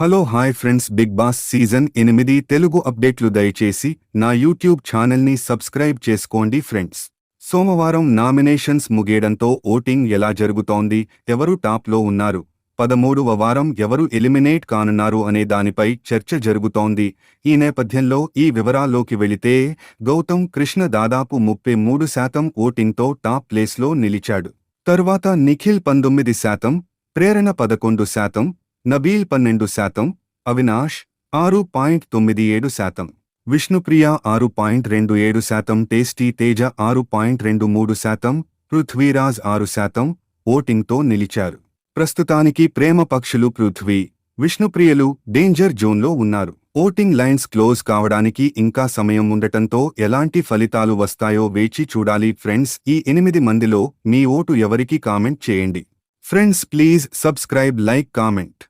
Hello hi friends Big Boss season ఎనిమిది తెలుగు అప్డేట్లు దయచేసి నా యూట్యూబ్ ఛానల్ని సబ్స్క్రైబ్ చేసుకోండి ఫ్రెండ్స్. సోమవారం నామినేషన్స్ ముగియడంతో ఓటింగ్ ఎలా జరుగుతోంది ఎవరు టాప్లో ఉన్నారు పదమూడవ వారం ఎవరు ఎలిమినేట్ కానున్నారు అనే దానిపై చర్చ జరుగుతోంది. ఈ నేపథ్యంలో ఈ వివరాల్లోకి వెళితే గౌతమ్ కృష్ణ దాదాపు ముప్పై మూడు శాతం ఓటింగ్తో టాప్ ప్లేస్లో నిలిచాడు. తరువాత నిఖిల్ పంతొమ్మిది శాతం ప్రేరణ పదకొండు శాతం నబీల్ పన్నెండు శాతం అవినాష్ ఆరు పాయింట్ తొమ్మిది ఏడు శాతం విష్ణుప్రియ ఆరు పాయింట్ రెండు ఏడు శాతం టేస్టీ తేజ ఆరు పాయింట్ రెండు మూడు శాతం పృథ్వీరాజ్ ఆరు శాతం ఓటింగ్తో నిలిచారు. ప్రస్తుతానికి ప్రేమ పక్షులు పృథ్వీ విష్ణుప్రియలు డేంజర్ జోన్లో ఉన్నారు. ఓటింగ్ లైన్స్ క్లోజ్ కావడానికి ఇంకా సమయం ఉండటంతో ఎలాంటి ఫలితాలు వస్తాయో వేచి చూడాలి ఫ్రెండ్స్. ఈ ఎనిమిది మందిలో మీ ఓటు ఎవరికి కామెంట్ చేయండి. Friends please subscribe like comment.